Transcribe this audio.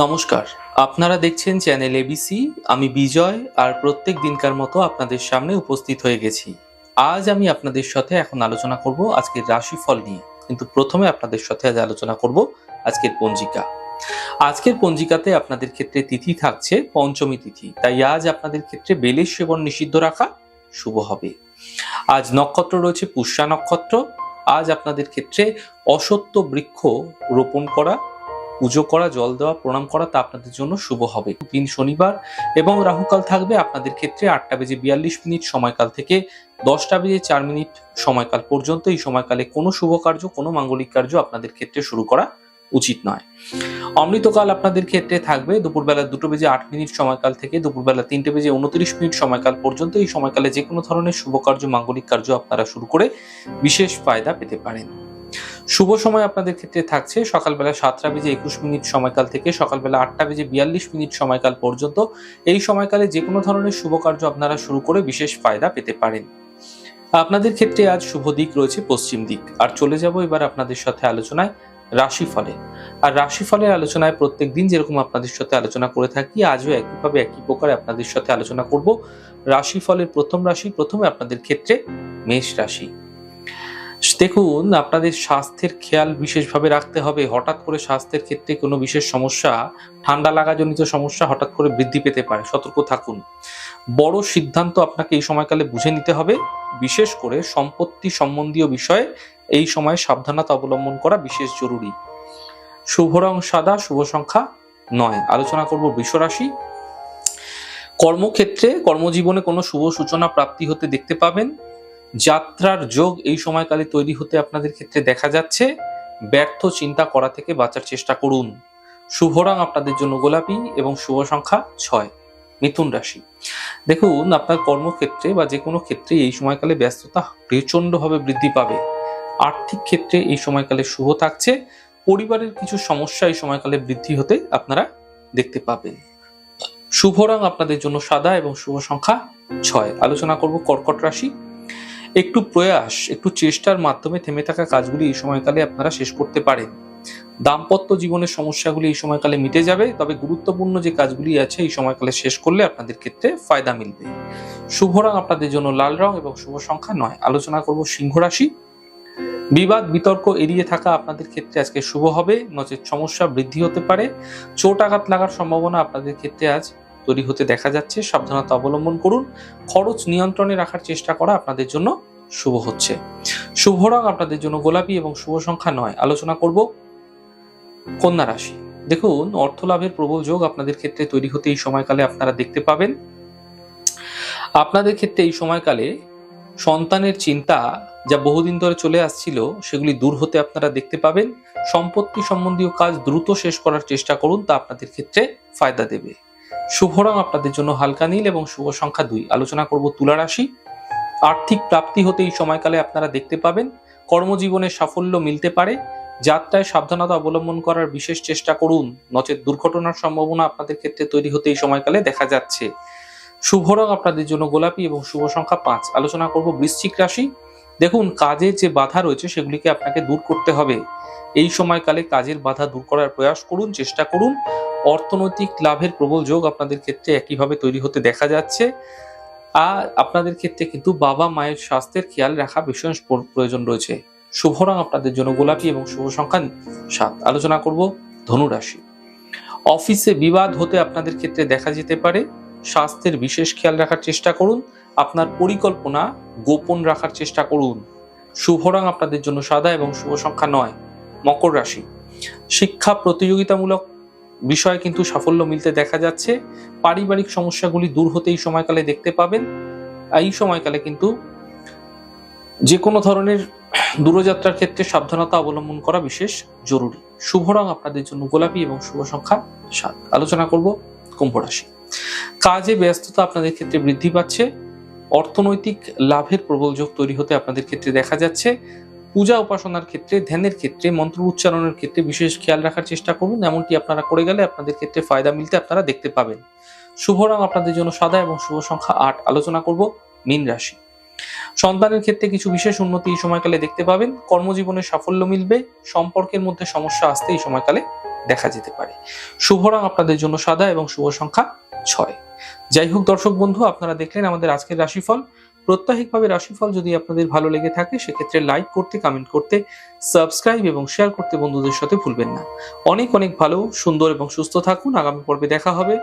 নমস্কার। আপনারা দেখছেন চ্যানেল এবিসি আমি বিজয় আর প্রত্যেক দিনকার মতো আপনাদের সামনে উপস্থিত হয়ে গেছি। আজ আমি আপনাদের সাথে এখন আলোচনা করব আজকের রাশিফল নিয়ে। কিন্তু প্রথমে আপনাদের সাথে আজ আলোচনা করব আজকের পঞ্জিকা। আজকের পঞ্জিকাতে আপনাদের ক্ষেত্রে তিথি থাকছে পঞ্চমী তিথি। তাই আজ আপনাদের ক্ষেত্রে বেলের সেবন নিষিদ্ধ রাখা শুভ হবে। আজ নক্ষত্র রয়েছে পুষ্যা নক্ষত্র। আজ আপনাদের ক্ষেত্রে অসত্য বৃক্ষ রোপণ করা পুজো করা, জল দেওয়া, প্রণাম করা তা আপনাদের জন্য শুভ হবে। দিন শনিবার এবং রাহুকাল থাকবে আপনাদের ক্ষেত্রে আটটা বেজে বিয়াল্লিশ মিনিট সময়কাল থেকে দশটা বেজে চার মিনিট সময়কাল পর্যন্ত। এই সময়কালে কোনো শুভ কার্য, কোনো মাঙ্গলিক কার্য আপনাদের ক্ষেত্রে শুরু করা উচিত নয়। অমৃতকাল আপনাদের ক্ষেত্রে থাকবে দুপুরবেলা দুটো বেজে আট মিনিট সময়কাল থেকে দুপুরবেলা তিনটে বেজে উনত্রিশ মিনিট সময়কাল পর্যন্ত। এই সময়কালে যে কোনো ধরনের শুভ কার্য, মাঙ্গলিক কার্য আপনারা শুরু করে বিশেষ ফায়দা পেতে পারেন। শুভ সময় আপনাদের ক্ষেত্রে থাকছে। সকালবেলা সাতটা বেজে একুশ মিনিট সময়কাল থেকে সকালবেলা আটটা বেজে বিয়াল্লিশ মিনিট সময়কাল পর্যন্ত এই সময়কালে যে কোনো ধরনের শুভ কার্য আপনারা শুরু করে বিশেষ ফায়দা পেতে পারেন। আপনাদের ক্ষেত্রে আজ শুভ দিক রয়েছে পশ্চিম দিক। আর চলে যাব এবার আপনাদের সাথে আলোচনায় রাশিফলে। আর রাশিফলের আলোচনায় প্রত্যেক দিন যেরকম আপনাদের সাথে আলোচনা করে থাকি, আজও একইভাবে একই প্রকারে আপনাদের সাথে আলোচনা করব। রাশিফলের প্রথম রাশি, প্রথমে আপনাদের ক্ষেত্রে মেষ রাশি। দেখুন, আপনাদের স্বাস্থ্যের খেয়াল বিশেষভাবে রাখতে হবে। হঠাৎ করে স্বাস্থ্যের ক্ষেত্রে কোনো বিশেষ সমস্যা, ঠান্ডা লাগাজনিত সমস্যা হঠাৎ করে বৃদ্ধি পেতে পারে। সতর্ক থাকুন। বড় সিদ্ধান্ত আপনাকে এই সময়কালে বুঝে নিতে হবে। বিশেষ করে সম্পত্তি সম্বন্ধীয় বিষয়ে এই সময়ে সাবধানতা অবলম্বন করা বিশেষ জরুরি। শুভ রং সাদা, শুভ সংখ্যা নয়। আলোচনা করব বৃষরাশি। কর্মক্ষেত্রে কর্মজীবনে কোনো শুভ সূচনা প্রাপ্তি হতে দেখতে পাবেন। যাত্রার যোগ এই সময়কালে তৈরি হতে আপনাদের ক্ষেত্রে দেখা যাচ্ছে। ব্যর্থ চিন্তা করা থেকে বাঁচার চেষ্টা করুন। শুভ রং আপনাদের জন্য গোলাপি এবং শুভ সংখ্যা ছয়, মিথুন রাশি। দেখুন, আপনার কর্মক্ষেত্রে বা যে কোনো ক্ষেত্রে এই সময়কালে ব্যস্ততা প্রচণ্ডভাবে বৃদ্ধি পাবে। আর্থিক ক্ষেত্রে এই সময়কালে শুভ থাকছে। পরিবারের কিছু সমস্যা এই সময়কালে বৃদ্ধি হতে আপনারা দেখতে পাবেন। শুভ রং আপনাদের জন্য সাদা এবং শুভ সংখ্যা ছয়। আলোচনা করব কর্কট রাশি। একটু প্রয়াস, একটু চেষ্টার মাধ্যমে থেমে থাকা কাজগুলি এই সময়কালে আপনারা শেষ করতে পারেন। দাম্পত্য জীবনের সমস্যাগুলি এই সময়কালে মিটে যাবে, তবে গুরুত্বপূর্ণ যে কাজগুলি আছে এই সময়কালে শেষ করলে আপনাদের ক্ষেত্রে ফায়দা মিলবে। শুভ রং আপনাদের জন্য লাল রং এবং শুভ সংখ্যা নয়। আলোচনা করব সিংহ রাশি। বিবাদ, বিতর্ক এড়িয়ে থাকা আপনাদের ক্ষেত্রে আজকে শুভ হবে। নচেত সমস্যা বৃদ্ধি হতে পারে। চোট আঘাত লাগার সম্ভাবনা আপনাদের ক্ষেত্রে আজ তৈরি হতে দেখা যাচ্ছে। সাবধানতা অবলম্বন করুন। খরচ নিয়ন্ত্রণে রাখার চেষ্টা করা আপনাদের জন্য শুভ হচ্ছে। শুভ রং আপনাদের জন্য গোলাপি এবং শুভ সংখ্যা নয়। আলোচনা করব কন্যা রাশি। দেখুন, অর্থ লাভের প্রবল যোগ আপনাদের ক্ষেত্রে তৈরি হতে এই সময়কালে আপনারা দেখতে পাবেন। আপনাদের ক্ষেত্রে এই সময়কালে সন্তানের চিন্তা যা বহুদিন ধরে চলে আসছিল, সেগুলি দূর হতে আপনারা দেখতে পাবেন। সম্পত্তি সম্বন্ধীয় কাজ দ্রুত শেষ করার চেষ্টা করুন, তা আপনাদের ক্ষেত্রে ফায়দা দেবে। শুভ রং আপনাদের জন্য হালকা নীল এবং শুভ সংখ্যা দুই। আলোচনা করব তুলা রাশি। আর্থিক প্রাপ্তি হতে এই সময়কালে আপনারা দেখতে পাবেন। কর্মজীবনে সাফল্য মিলতে পারে। যাত্রায় সাবধানতা অবলম্বন করার বিশেষ চেষ্টা করুন। নচেত দুর্ঘটনার সম্ভাবনা আপনাদের ক্ষেত্রে তৈরি হতে এই সময়কালে দেখা যাচ্ছে। শুভ রং আপনাদের জন্য গোলাপি এবং শুভ সংখ্যা পাঁচ। আলোচনা করব বৃশ্চিক রাশি। দেখুন, কাজে যে বাধা রয়েছে সেগুলিকে আপনাকে দূর করতে হবে। এই সময়কালে কাজের বাধা দূর করার প্রয়াস করুন, চেষ্টা করুন। অর্থনৈতিক লাভের প্রবল যোগ আপনাদের ক্ষেত্রে একইভাবে তৈরি হতে দেখা যাচ্ছে। আর আপনাদের ক্ষেত্রে কিন্তু বাবা মায়ের স্বাস্থ্যের খেয়াল রাখা প্র- প্রয়োজন রয়েছে। শুভ রং আপনাদের জন্য গোলাপি এবং শুভ সংখ্যা সাত। আলোচনা করব ধনুরাশি অফিসে বিবাদ হতে আপনাদের ক্ষেত্রে দেখা যেতে পারে। স্বাস্থ্যের বিশেষ খেয়াল রাখার চেষ্টা করুন। আপনার পরিকল্পনা গোপন রাখার চেষ্টা করুন। শুভ রং আপনাদের জন্য সাদা এবং শুভ সংখ্যা নয়, মকর রাশি। শিক্ষা প্রতিযোগিতামূলক বিষয়ে কিন্তু সাফল্য মিলতে দেখা যাচ্ছে। পারিবারিক সমস্যাগুলি দূর হতে এই সময়কালে দেখতে পাবেন। এই সময়কালে কিন্তু যে কোনো ধরনের দূরযাত্রার ক্ষেত্রে সাবধানতা অবলম্বন করা বিশেষ জরুরি। শুভ রং আপনাদের জন্য গোলাপি এবং শুভ সংখ্যা সাত। আলোচনা করব কুম্ভ রাশি। কাজে ব্যস্ততা আপনাদের ক্ষেত্রে বৃদ্ধি পাচ্ছে। অর্থনৈতিক লাভের প্রবল যোগ তৈরি হতে আপনাদের ক্ষেত্রে দেখা যাচ্ছে। পূজা উপাসনার ক্ষেত্রে, ধ্যানের ক্ষেত্রে, মন্ত্র উচ্চারণের ক্ষেত্রে বিশেষ খেয়াল রাখার চেষ্টা করুন। এমনটি আপনারা করে গেলে আপনাদের ক্ষেত্রে ফায়দা মিলতে আপনারা দেখতে পাবেন। শুভ রং আপনাদের জন্য সাদা এবং শুভ সংখ্যা আট আলোচনা করব মীন রাশি। সন্তানের ক্ষেত্রে কিছু বিশেষ উন্নতি এই সময়কালে দেখতে পাবেন। কর্মজীবনে সাফল্য মিলবে। সম্পর্কের মধ্যে সমস্যা আসতে এই সময়কালে দেখা যেতে পারে। শুভ রং আপনাদের জন্য সাদা এবং শুভ সংখ্যা ছয়। যাই হোক দর্শক বন্ধু, আপনারা দেখলেন আমাদের আজকের রাশিফল। প্রত্যাহিকভাবে রাশিফল যদি আপনাদের ভালো লেগে থাকে, সেক্ষেত্রে লাইক করতে কমেন্ট করতে সাবস্ক্রাইব এবং শেয়ার করতে বন্ধুদের সাথে ভুলবেন না। অনেক অনেক ভালো, সুন্দর এবং সুস্থ থাকুন। আগামী পর্বে দেখা হবে।